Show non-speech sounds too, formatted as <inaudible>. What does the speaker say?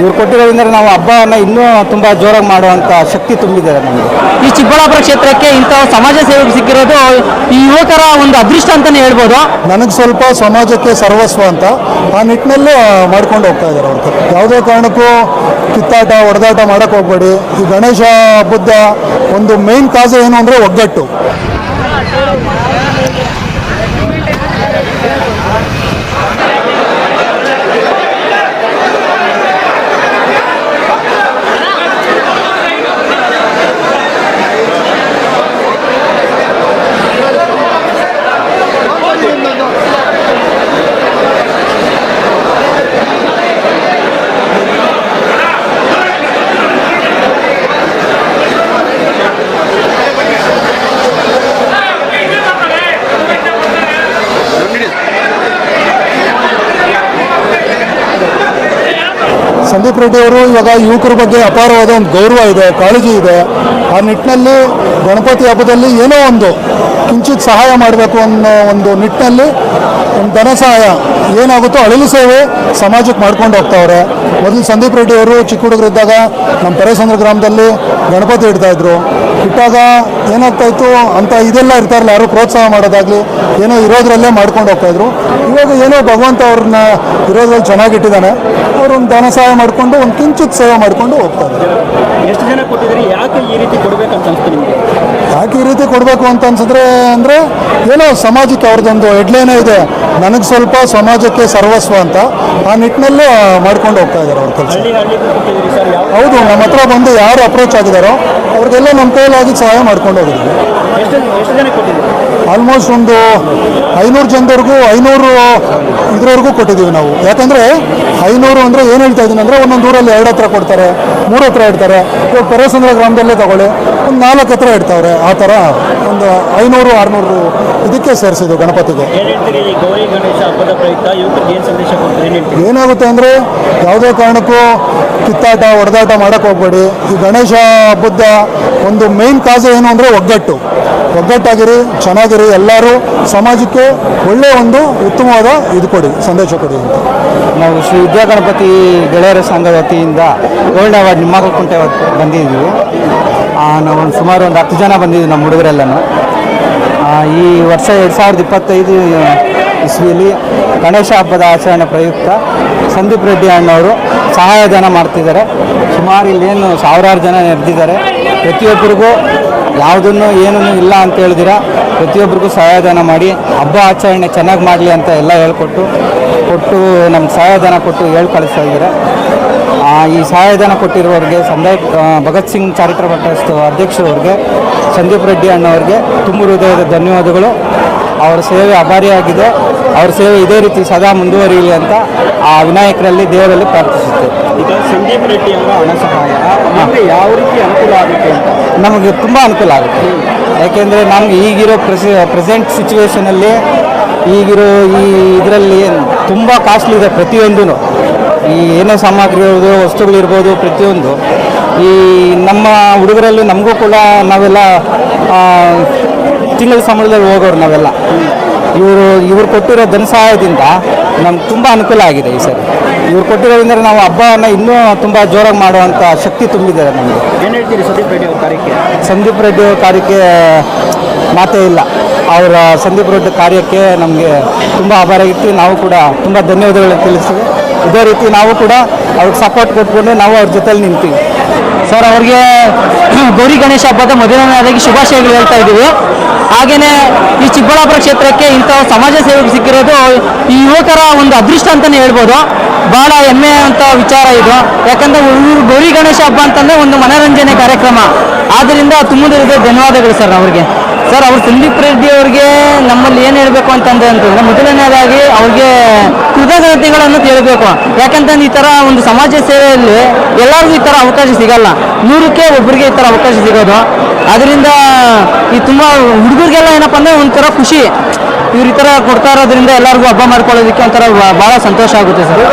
ಇವ್ರು ಕೊಟ್ಟಿರೋದ್ರಿಂದ ನಾವು ಹಬ್ಬವನ್ನು ಇನ್ನೂ ತುಂಬ ಜೋರಾಗಿ ಮಾಡುವಂಥ ಶಕ್ತಿ ತುಂಬಿದ್ದಾರೆ ನಮಗೆ. ಈ ಚಿಕ್ಕಬಳ್ಳಾಪುರ ಕ್ಷೇತ್ರಕ್ಕೆ ಇಂಥ ಸಮಾಜ ಸೇವೆ ಸಿಕ್ಕಿರೋದು ಈ ಯುವಕರ ಒಂದು ಅದೃಷ್ಟ ಅಂತಲೇ ಹೇಳ್ಬೋದು. ನನಗೆ ಸ್ವಲ್ಪ ಸಮಾಜಕ್ಕೆ ಸರ್ವಸ್ವ ಅಂತ ಆ ನಿಟ್ಟಿನಲ್ಲಿ ಮಾಡ್ಕೊಂಡು ಹೋಗ್ತಾ ಇದ್ದಾರೆ ಅವ್ರು. ಯಾವುದೇ ಕಾರಣಕ್ಕೂ ಕಿತ್ತಾಟ ಹೊಡೆದಾಟ ಮಾಡೋಕ್ಕೆ ಹೋಗ್ಬೇಡಿ. ಈ ಗಣೇಶ ಹಬ್ಬದ ಒಂದು ಮೇನ್ ಕಾಸು ಏನು ಅಂದರೆ ಒಗ್ಗಟ್ಟು. ಸಂದೀಪ್ ರೆಡ್ಡಿ ಅವರು ಇವಾಗ ಯುವಕರ ಬಗ್ಗೆ ಅಪಾರವಾದ ಒಂದು ಗೌರವ ಇದೆ, ಕಾಳಜಿ ಇದೆ. ಆ ನಿಟ್ಟಿನಲ್ಲಿ ಗಣಪತಿ ಹಬ್ಬದಲ್ಲಿ ಏನೋ ಒಂದು ಕಿಂಚಿತ್ ಸಹಾಯ ಮಾಡಬೇಕು ಅನ್ನೋ ಒಂದು ನಿಟ್ಟಿನಲ್ಲಿ ಧನ ಸಹಾಯ ಏನಾಗುತ್ತೋ ಅಳಿಲು ಸೇವೆ ಸಮಾಜಕ್ಕೆ ಮಾಡ್ಕೊಂಡು ಹೋಗ್ತಾವ್ರೆ. ಮೊದಲು ಸಂದೀಪ್ ರೆಡ್ಡಿ ಅವರು ಚಿಕ್ಕ ಹುಡುಗರಿದ್ದಾಗ ನಮ್ಮ ಪರೇಸಂದ್ರ ಗ್ರಾಮದಲ್ಲಿ ಗಣಪತಿ ಇಡ್ತಾ ಇದ್ರು. ಇಟ್ಟಾಗ ಏನಾಗ್ತಾ ಇತ್ತು? ಅಂತ ಇದೆಲ್ಲ ಇರ್ತಾರಲ್ಲ, ಯಾರು ಪ್ರೋತ್ಸಾಹ ಮಾಡೋದಾಗ್ಲಿ, ಏನೋ ಇರೋದ್ರಲ್ಲೇ ಮಾಡ್ಕೊಂಡು ಹೋಗ್ತಾ ಇದ್ರು. ಇವಾಗ ಏನೋ ಭಗವಂತ ಅವ್ರನ್ನ ಇರೋದ್ರಲ್ಲಿ ಚೆನ್ನಾಗಿಟ್ಟಿದ್ದಾನೆ. ಅವರು ಒಂದು ಧನ ಸಹಾಯ ಮಾಡಿಕೊಂಡು, ಒಂದು ಕಿಂಚಿತ್ ಸೇವೆ ಮಾಡಿಕೊಂಡು ಹೋಗ್ತಾ ಇದ್ದಾರೆ ಎಷ್ಟು ಜನ ಕೊಟ್ಟಿದ್ದಾರೆ? ಯಾಕೆ ಈ ರೀತಿ ಕೊಡ್ಬೇಕಂತ ಅನ್ಸ್ತೀನಿ ಯಾಕೆ ಈ ರೀತಿ ಕೊಡಬೇಕು ಅಂತ ಅನ್ಸಿದ್ರೆ ಅಂದರೆ ಏನೋ ಸಮಾಜಕ್ಕೆ ಅವ್ರದ್ದೊಂದು ಹೆಡ್ಲೈನೇ ಇದೆ. ನನಗೆ ಸ್ವಲ್ಪ ಸಮಾಜಕ್ಕೆ ಸರ್ವಸ್ವ ಅಂತ ಆ ನಿಟ್ಟಿನಲ್ಲಿ ಮಾಡ್ಕೊಂಡು ಹೋಗ್ತಾ ಇದ್ದಾರೆ ಅವ್ರ ಕೆಲಸ. ಹೌದು ನಮ್ಮ ಹತ್ರ ಬಂದು ಯಾರು ಅಪ್ರೋಚ್ ಆಗಿದ್ದಾರೋ ಅವ್ರಿಗೆಲ್ಲ ನಮ್ಮ ಕೈಲಾಗಿ ಸಹಾಯ ಮಾಡ್ಕೊಂಡು ಹೋಗಿದ್ದೀವಿ ಆಲ್ಮೋಸ್ಟ್ ಒಂದು ಐನೂರು ಜನದವರೆಗೂ ಐನೂರು ಇದರವರೆಗೂ ಕೊಟ್ಟಿದ್ದೀವಿ ನಾವು. ಯಾಕಂದರೆ ಐನೂರು ಅಂದರೆ ಏನು ಹೇಳ್ತಾ ಇದ್ದೀನಿ ಅಂದರೆ ಒಂದೊಂದು ಊರಲ್ಲಿ ಎರಡು ಹತ್ರ ಕೊಡ್ತಾರೆ, ಮೂರು ಹತ್ರ ಇಡ್ತಾರೆ. ಇವಾಗ ಪರಸಂದ್ರ ಗ್ರಾಮದಲ್ಲೇ ತಗೊಳ್ಳಿ, ಒಂದು ನಾಲ್ಕು ಹತ್ರ ಇಡ್ತಾವ್ರೆ ಆ ಥರ ಒಂದು ಐನೂರು, ಆರುನೂರು ಇದಕ್ಕೆ ಸೇರಿಸಿದ್ದು ಗಣಪತಿಗೆ. ಏನಾಗುತ್ತೆ ಅಂದರೆ ಯಾವುದೇ ಕಾರಣಕ್ಕೂ ಕಿತ್ತಾಟ ಹೊಡೆದಾಟ ಮಾಡೋಕ್ಕೆ ಹೋಗ್ಬೇಡಿ. ಈ ಗಣೇಶ ಹಬ್ಬದ ಒಂದು ಮೇನ್ ಕಾಸು ಏನು ಅಂದರೆ ಒಗ್ಗಟ್ಟು. ಒಗ್ಗಟ್ಟಾಗಿರಿ ಚೆನ್ನಾಗಿರಿ ಎಲ್ಲರೂ ಸಮಾಜಕ್ಕೆ ಒಳ್ಳೆಯ ಒಂದು ಉತ್ತಮವಾದ ಇದು ಕೊಡಿ ಸಂದೇಶ ಕೊಡಿ ಅಂತ. ನಾವು ಶ್ರೀ ವಿದ್ಯಾಗಣಪತಿ ಗೆಳೆಯರ ಸಂಘದ ವತಿಯಿಂದ ಗೋಲ್ಡ್ ಅವಾರ್ಡ್ ನಿಮ್ಮಕುಂಟೆ ಬಂದಿದ್ದೀವಿ. ಆ, ನಾವು ಒಂದು ಸುಮಾರು ಒಂದು ಹತ್ತು ಜನ ಬಂದಿದ್ದೀವಿ ನಮ್ಮ ಹುಡುಗರೆಲ್ಲನೂ. ಈ ವರ್ಷ ಎರಡು ಸಾವಿರದ ಇಪ್ಪತ್ತೈದು ಇಸ್ವಿಯಲ್ಲಿ ಗಣೇಶ ಹಬ್ಬದ ಆಚರಣೆ ಪ್ರಯುಕ್ತ ಸಂದೀಪ್ ರೆಡ್ಡಿ ಅಣ್ಣವರು ಸಹಾಯಧನ ಮಾಡ್ತಿದ್ದಾರೆ. ಸುಮಾರು ಇಲ್ಲೇನು ಸಾವಿರಾರು ಜನ ನೆರೆದಿದ್ದಾರೆ. ಪ್ರತಿಯೊಬ್ಬರಿಗೂ ಯಾವುದನ್ನು ಏನನ್ನು ಇಲ್ಲ ಅಂತ ಹೇಳಿದಿರ, ಪ್ರತಿಯೊಬ್ಬರಿಗೂ ಸಹಾಯಧನ ಮಾಡಿ, ಹಬ್ಬ ಆಚರಣೆ ಚೆನ್ನಾಗಿ ಮಾಡಲಿ ಅಂತ ಎಲ್ಲ ಹೇಳ್ಕೊಟ್ಟು, ಕೊಟ್ಟು ನಮ್ಮ ಸಹಾಯಧನ ಕೊಟ್ಟು ಹೇಳಿ ಕಳಿಸ್ತಾ ಈ ಸಹಾಯಧನ ಕೊಟ್ಟಿರೋರಿಗೆ ಸಂದಯ್ ಭಗತ್ ಸಿಂಗ್ ಚಾರಿಟಬಲ್ ಟ್ರಸ್ಟ್ ಅಧ್ಯಕ್ಷರವ್ರಿಗೆ, ಸಂದೀಪ್ ರೆಡ್ಡಿ ಅಣ್ಣವ್ರಿಗೆ ತುಂಬ ಹೃದಯದ ಧನ್ಯವಾದಗಳು. ಅವರ ಸೇವೆ ಅಭಾರಿಯಾಗಿದೆ. ಅವರ ಸೇವೆ ಇದೇ ರೀತಿ ಸದಾ ಮುಂದುವರಿಯಲಿ ಅಂತ ಆ ವಿನಾಯಕರಲ್ಲಿ ದೇವರಲ್ಲಿ ಪ್ರಾರ್ಥಿಸುತ್ತೇವೆ. ಈಗ ಸಂದೀಪ್ ರೆಡ್ಡಿ ಅವರ ಹಣ ಸಹಾಯ ನಮಗೆ ಯಾವ ರೀತಿ ಅನುಕೂಲ ಆಗುತ್ತೆ ಅಂತ? ನಮಗೆ ತುಂಬ ಅನುಕೂಲ ಆಗುತ್ತೆ. ಯಾಕೆಂದರೆ ನಮ್ಗೆ ಈಗಿರೋ ಪ್ರೆಸಿ ಪ್ರೆಸೆಂಟ್ ಸಿಚುವೇಷನಲ್ಲಿ ಈಗಿರೋ ಈ ಇದರಲ್ಲಿ ತುಂಬ ಕಾಸ್ಟ್ಲಿ ಇದೆ ಪ್ರತಿಯೊಂದೂ ಈ ಏನೇ ಸಾಮಗ್ರಿ ಇರ್ಬೋದು ವಸ್ತುಗಳಿರ್ಬೋದು ಪ್ರತಿಯೊಂದು. ಈ ನಮ್ಮ ಹುಡುಗರಲ್ಲಿ ನಮಗೂ ಕೂಡ ನಾವೆಲ್ಲ ತಿಂಗಳ ಸಂಬಳದಲ್ಲಿ ಹೋಗೋರು ನಾವೆಲ್ಲ. ಇವರು ಇವರು ಕೊಟ್ಟಿರೋ ಧನ ಸಹಾಯದಿಂದ ನಮ್ಗೆ ತುಂಬ ಅನುಕೂಲ ಆಗಿದೆ ಈ ಸರಿ. ಇವ್ರು ಕೊಟ್ಟಿರೋದ್ರಿಂದ ನಾವು ಹಬ್ಬವನ್ನು ಇನ್ನೂ ತುಂಬ ಜೋರಾಗಿ ಮಾಡುವಂಥ ಶಕ್ತಿ ತುಂಬಿದ್ದಾರೆ ನಮಗೆ ಏನು ಹೇಳ್ತೀರಿ ಸಂದೀಪ್ ರೆಡ್ಡಿ ಅವ್ರ ಕಾರ್ಯಕ್ಕೆ? ಸಂದೀಪ್ ರೆಡ್ಡಿ ಅವ್ರ ಕಾರ್ಯಕ್ಕೆ ಮಾತೇ ಇಲ್ಲ. ಅವರ ಸಂದೀಪ್ ರೆಡ್ಡಿ ಕಾರ್ಯಕ್ಕೆ ನಮಗೆ ತುಂಬ ಆಭಾರ ಇತ್ತು. ನಾವು ಕೂಡ ತುಂಬ ಧನ್ಯವಾದಗಳನ್ನು ತಿಳಿಸ್ತೀವಿ. ಇದೇ ರೀತಿ ನಾವು ಕೂಡ ಅವ್ರಿಗೆ ಸಪೋರ್ಟ್ ಕೊಟ್ಕೊಂಡು ನಾವು ಅವ್ರ ಜೊತೆಲಿ ನಿಂತೀವಿ. ಸರ್, ಅವ್ರಿಗೆ <clears throat> ಗೌರಿ ಗಣೇಶ ಹಬ್ಬದ ಮೊದಲನೇದಾಗಿ ಶುಭಾಶಯಗಳು ಹೇಳ್ತಾ ಇದ್ದೀವಿ. ಹಾಗೆಯೇ ಈ ಚಿಕ್ಕಬಳ್ಳಾಪುರ ಕ್ಷೇತ್ರಕ್ಕೆ ಇಂಥ ಸಮಾಜ ಸೇವೆಗೆ ಸಿಕ್ಕಿರೋದು ಈ ಯುವಕರ ಒಂದು ಅದೃಷ್ಟ ಅಂತಲೇ ಹೇಳ್ಬೋದು. ಬಹಳ ಹೆಮ್ಮೆ ಅಂತ ವಿಚಾರ ಇದು. ಯಾಕಂದ್ರೆ ಊರು ಗೌರಿ ಗಣೇಶ ಹಬ್ಬ ಅಂತಂದ್ರೆ ಒಂದು ಮನೋರಂಜನೆ ಕಾರ್ಯಕ್ರಮ. ಆದ್ದರಿಂದ ತುಂಬಿದ ಧನ್ಯವಾದಗಳು ಸರ್ ಅವ್ರಿಗೆ. ಸರ್, ಅವರು ಸಂದೀಪ್ ರೆಡ್ಡಿ ಅವ್ರಿಗೆ ನಮ್ಮಲ್ಲಿ ಏನು ಹೇಳಬೇಕು ಅಂತಂದ್ರೆ ಅಂತಂದ್ರೆ ಮೊದಲನೇದಾಗಿ ಅವ್ರಿಗೆ ಕೃತಜ್ಞತೆಗಳನ್ನು ಹೇಳಬೇಕು ಯಾಕಂತಂದ್ರೆ ಈ ಥರ ಒಂದು ಸಮಾಜ ಸೇವೆಯಲ್ಲಿ ಎಲ್ಲರಿಗೂ ಈ ಥರ ಅವಕಾಶ ಸಿಗಲ್ಲ. ನೂರಕ್ಕೆ ಒಬ್ಬರಿಗೆ ಈ ಥರ ಅವಕಾಶ ಸಿಗೋದು. ಅದರಿಂದ ಈ ತುಂಬ ಹುಡುಗರಿಗೆಲ್ಲ ಏನಪ್ಪ ಅಂದ್ರೆ ಒಂಥರ ಖುಷಿ. ಇವ್ರು ಈ ಥರ ಕೊಡ್ತಾ ಇರೋದ್ರಿಂದ ಎಲ್ಲರಿಗೂ ಹಬ್ಬ ಮಾಡ್ಕೊಳ್ಳೋದಕ್ಕೆ ಒಂಥರ ಭಾಳ ಸಂತೋಷ ಆಗುತ್ತೆ ಸರ್.